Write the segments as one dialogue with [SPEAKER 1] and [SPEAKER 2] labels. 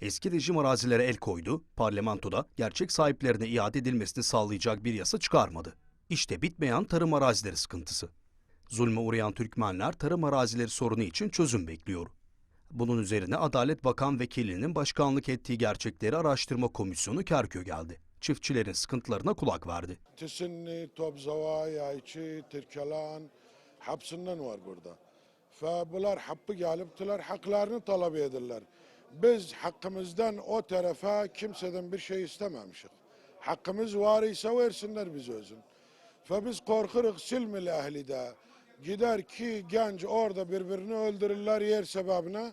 [SPEAKER 1] Eski rejim arazilere el koydu, parlamentoda gerçek sahiplerine iade edilmesini sağlayacak bir yasa çıkarmadı. İşte bitmeyen tarım arazileri sıkıntısı. Zulme uğrayan Türkmenler tarım arazileri sorunu için çözüm bekliyor. Bunun üzerine Adalet Bakan Vekilinin başkanlık ettiği Gerçekleri Araştırma Komisyonu Kerkö geldi. Çiftçilerin sıkıntılarına kulak verdi.
[SPEAKER 2] Tisinni, Topzava, Yayçı, Tirkelan hepsinden var burada. Ve bunlar hakkı geliptiler, haklarını talep edirler. Biz hakkımızdan o tarafa kimseden bir şey istememişik. Hakkımız var ise versinler biz özün. Ve biz korkuruz silmil ehli de. Gider ki genç orada birbirini öldürürler yer sebebine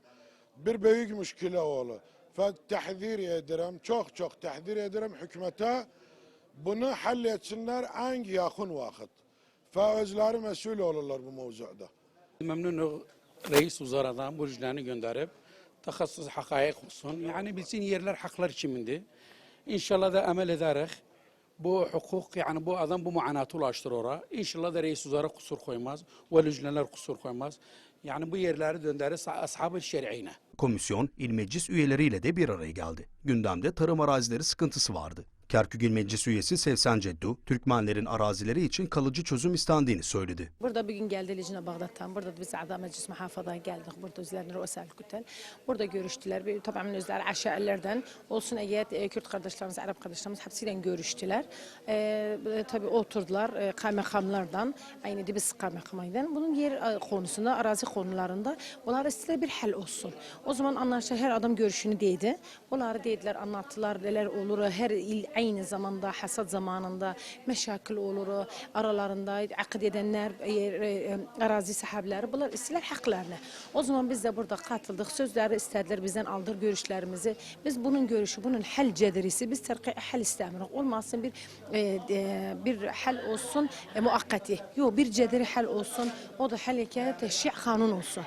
[SPEAKER 2] bir büyük müşkile olur. Ve tehzir ederim, çok çok tehzir ederim hükümete bunu halletsinler en yakın vakit. Ve özleri mesul olurlar bu mevzuda.
[SPEAKER 3] Memnun reis uzaradan bu gönderip takassus hakayık olsun. Yani bilsin yerler haklar kimindi. İnşallah da emel ederek bu hukuk yani bu adam bu muanatı ulaştırır. İnşallah da reis uzara kusur koymaz. Ve lücneler kusur koymaz. Yani bu yerleri döndürür ashab-ı şer'ine.
[SPEAKER 1] Komisyon, il meclis üyeleriyle de bir araya geldi. Gündemde tarım arazileri sıkıntısı vardı. Kerkük İl Meclis üyesi Sevsen Ceddu, Türkmenlerin arazileri için kalıcı çözüm istendiğini söyledi.
[SPEAKER 4] Burada bugün geldi Lejine Bağdat'tan. Burada biz Ada Meclis Muhafaza'ya geldik. Burada özlerine Rüesel Kütel. Burada görüştüler. Bir, tabii özler aşağılardan olsun eğer e, Kürt kardeşlerimiz, Arap kardeşlerimiz hepsiyle görüştüler. E, e, tabii oturdular e, kaymakamlardan, aynı Dibis kaymakamıydan. Bunun yer e, konusunda, arazi konularında bunlar istediler bir hal olsun. O zaman anlaştılar her adam görüşünü dedi. Bunları dediler, anlattılar neler olur. Her il aynı zamanda hasat zamanında meşakil olur. Aralarında akd edenler, e, e, arazi sahipleri bunlar istiler haklarını. O zaman biz de burada katıldık. Sözleri istediler bizden aldır görüşlerimizi. Biz bunun görüşü, bunun hal cedirisi. Biz terki hal istemiyoruz. Olmasın bir e, e, bir hal olsun e, muakkati. Yok bir cediri hal olsun. O da hal hikaye teşri kanun olsun.